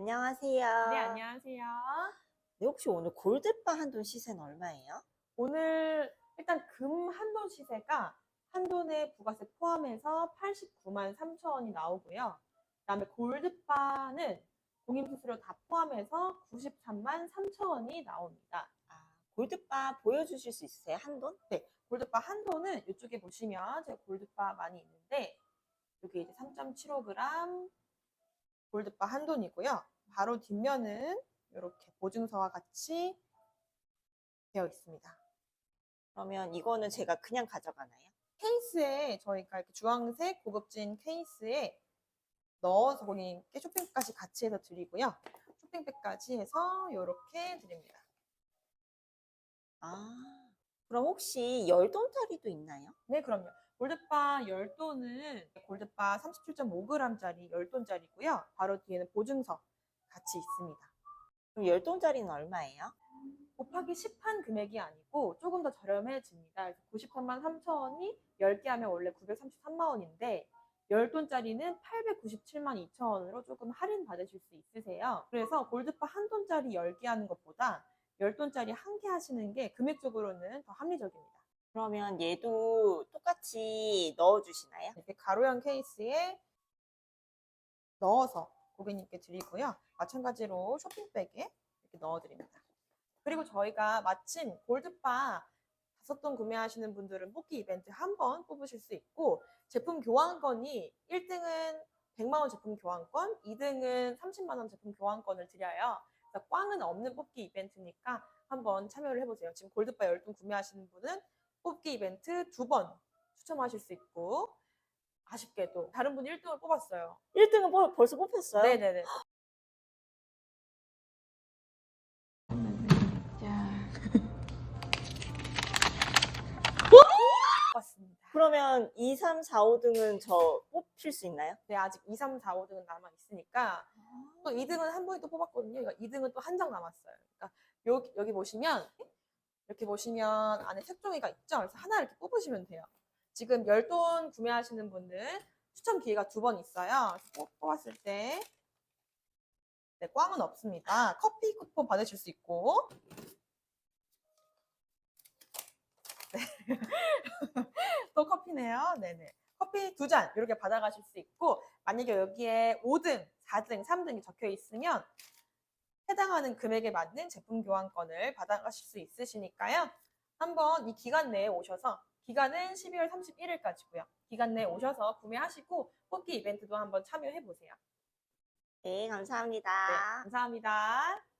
안녕하세요. 네, 안녕하세요. 네, 혹시 오늘 골드바 한돈 시세는 얼마예요? 오늘 일단 금 한돈 시세가 한돈에 부가세 포함해서 89만 3천 원이 나오고요. 그다음에 골드바는 공인수수료 다 포함해서 93만 3천 원이 나옵니다. 아, 골드바 보여주실 수 있으세요? 한돈? 네, 골드바 한돈은 이쪽에 보시면 제가 골드바 많이 있는데 여기 이제 3.75g 골드바 한돈이고요. 바로 뒷면은 이렇게 보증서와 같이 되어 있습니다. 그러면 이거는 제가 그냥 가져가나요? 케이스에 저희가 이렇게 주황색 고급진 케이스에 넣어서 본인께 쇼핑백까지 같이 해서 드리고요. 쇼핑백까지 해서 이렇게 드립니다. 아, 그럼 혹시 열돈짜리도 있나요? 네, 그럼요. 골드바 10돈은 골드바 37.5g짜리 10돈짜리고요. 바로 뒤에는 보증서 같이 있습니다. 그럼 열돈짜리는 얼마예요? 곱하기 10한 금액이 아니고 조금 더 저렴해집니다. 그래서 93만 3천 원이 10개 하면 원래 933만 원인데 10돈짜리는 897만 2천 원으로 조금 할인 받으실 수 있으세요. 그래서 골드바 한 돈짜리 10개 하는 것보다 10돈짜리 한 개 하시는 게 금액적으로는 더 합리적입니다. 그러면 얘도 똑같이 넣어주시나요? 이렇게 가로형 케이스에 넣어서 고객님께 드리고요. 마찬가지로 쇼핑백에 이렇게 넣어드립니다. 그리고 저희가 마침 골드바 다섯 돈 구매하시는 분들은 뽑기 이벤트 한 번 뽑으실 수 있고 제품 교환권이 1등은 100만 원 제품 교환권, 2등은 30만 원 제품 교환권을 드려요. 그래서 꽝은 없는 뽑기 이벤트니까 한번 참여를 해보세요. 지금 골드바 10돈 구매하시는 분은 뽑기 이벤트 두 번 추첨하실 수 있고 아쉽게도 다른 분이 1등을 뽑았어요. 1등은 벌써 뽑혔어요? 네네네. 뽑았습니다. 그러면 2, 3, 4, 5등은 저 뽑힐 수 있나요? 네, 아직 2, 3, 4, 5등은 남아 있으니까 또 2등은 한 번에 또 뽑았거든요. 그러니까 2등은 또 한 장 남았어요. 그러니까 여기, 여기 보시면 이렇게 보시면 안에 색종이가 있죠. 그래서 하나 이렇게 뽑으시면 돼요. 지금 10돈 구매하시는 분들 추첨 기회가 두 번 있어요. 뽑- 뽑았을 때 네, 꽝은 없습니다. 커피 쿠폰 받으실 수 있고 네. 또 커피네요. 네네. 커피 두 잔 이렇게 받아가실 수 있고 만약에 여기에 5등, 4등, 3등이 적혀 있으면 해당하는 금액에 맞는 제품 교환권을 받아가실 수 있으시니까요. 한번 이 기간 내에 오셔서 기간은 12월 31일까지고요. 기간 내에 오셔서 구매하시고 뽑기 이벤트도 한번 참여해 보세요. 네, 감사합니다. 네, 감사합니다.